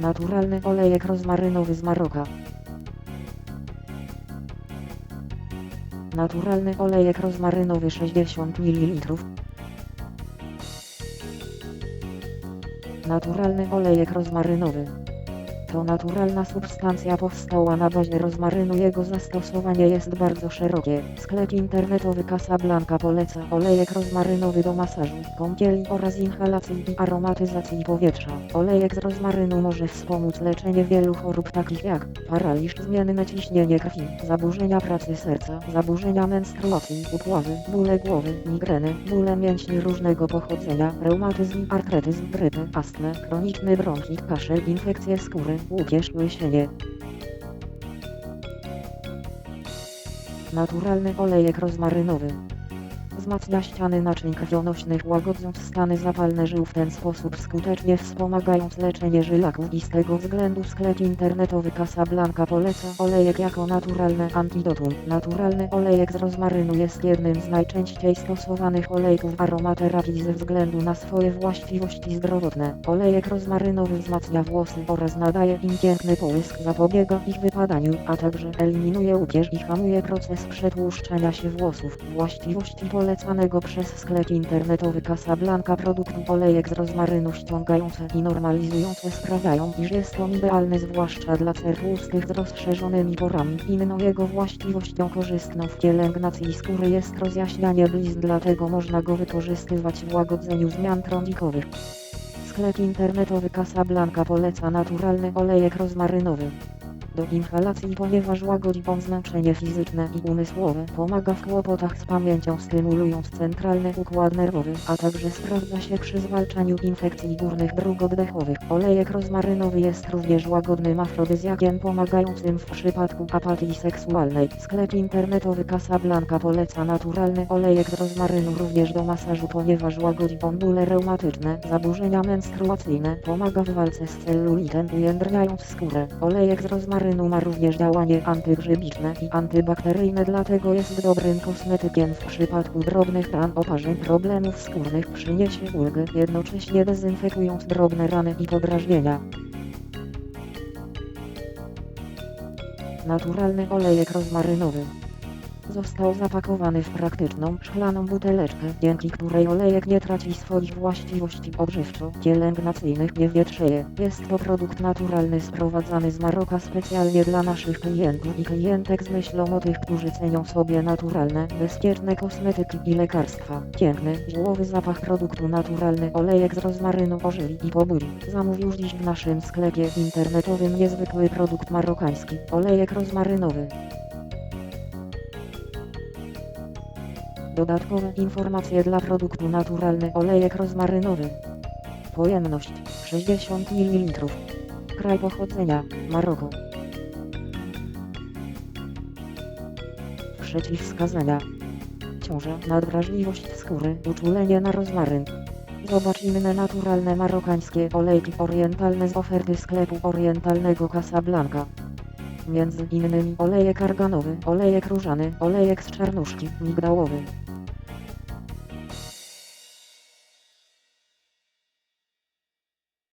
Naturalny olejek rozmarynowy z Maroka. Naturalny olejek rozmarynowy 60 ml. Naturalny olejek rozmarynowy. To naturalna substancja powstała na bazie rozmarynu. Jego zastosowanie jest bardzo szerokie. Sklep internetowy Casablanca poleca olejek rozmarynowy do masażu, kąpieli oraz inhalacji i aromatyzacji powietrza. Olejek z rozmarynu może wspomóc leczenie wielu chorób takich jak paraliż, zmienne ciśnienie krwi, zaburzenia pracy serca, zaburzenia menstruacji, upławy, bóle głowy, migreny, bóle mięśni różnego pochodzenia, reumatyzm, artretyzm, grypę, astmę, chroniczny bronchit, kaszel, infekcje skóry, łupież, łysienie. Naturalny olejek rozmarynowy. Wzmacnia ściany naczyń krwionośnych, łagodząc stany zapalne żył w ten sposób skutecznie wspomagając leczenie żylaków i z tego względu sklep internetowy Casablanca poleca olejek jako naturalne antidotum. Naturalny olejek z rozmarynu jest jednym z najczęściej stosowanych olejków aromaterapii ze względu na swoje właściwości zdrowotne. Olejek rozmarynowy wzmacnia włosy oraz nadaje im piękny połysk, zapobiega ich wypadaniu, a także eliminuje łupież i hamuje proces przetłuszczenia się włosów. Właściwości polecanego przez sklep internetowy Casablanca produktu olejek z rozmarynu ściągające i normalizujące sprawiają, iż jest on idealny zwłaszcza dla cer tłustych z rozszerzonymi porami. Inną jego właściwością korzystną w pielęgnacji skóry jest rozjaśnianie blizn, dlatego można go wykorzystywać w łagodzeniu zmian trądzikowych. Sklep internetowy Casablanca poleca naturalny olejek rozmarynowy do inhalacji, ponieważ łagodzi on zmęczenie fizyczne i umysłowe, pomaga w kłopotach z pamięcią, stymulując centralny układ nerwowy, a także sprawdza się przy zwalczaniu infekcji górnych dróg oddechowych. Olejek rozmarynowy jest również łagodnym afrodyzjakiem pomagającym w przypadku apatii seksualnej. Sklep internetowy Casablanca poleca naturalny olejek z rozmarynu również do masażu, ponieważ łagodzi bóle reumatyczne, zaburzenia menstruacyjne, pomaga w walce z celulitem, ujędrniając skórę. Olejek z rozmarynu ma również działanie antygrzybiczne i antybakteryjne, dlatego jest dobrym kosmetykiem w przypadku drobnych ran, oparzeń, problemów skórnych, przyniesie ulgę, jednocześnie dezynfekując drobne rany i podrażnienia. Naturalny olejek rozmarynowy. Został zapakowany w praktyczną, szklaną buteleczkę, dzięki której olejek nie traci swoich właściwości odżywczo-pielęgnacyjnych, nie wietrzeje. Jest to produkt naturalny sprowadzany z Maroka specjalnie dla naszych klientów i klientek z myślą o tych, którzy cenią sobie naturalne, bezpieczne kosmetyki i lekarstwa. Piękny, ziołowy zapach produktu naturalny olejek z rozmarynu ożywi i pobudzi. Zamów już dziś w naszym sklepie internetowym niezwykły produkt marokański, olejek rozmarynowy. Dodatkowe informacje dla produktu naturalny olejek rozmarynowy. Pojemność 60 ml. Kraj pochodzenia Maroko. Przeciwwskazania. Ciąża, nadwrażliwość skóry, uczulenie na rozmaryn. Zobacz inne naturalne marokańskie olejki orientalne z oferty sklepu orientalnego Casablanca. Między innymi olejek arganowy, olejek różany, olejek z czarnuszki, migdałowy.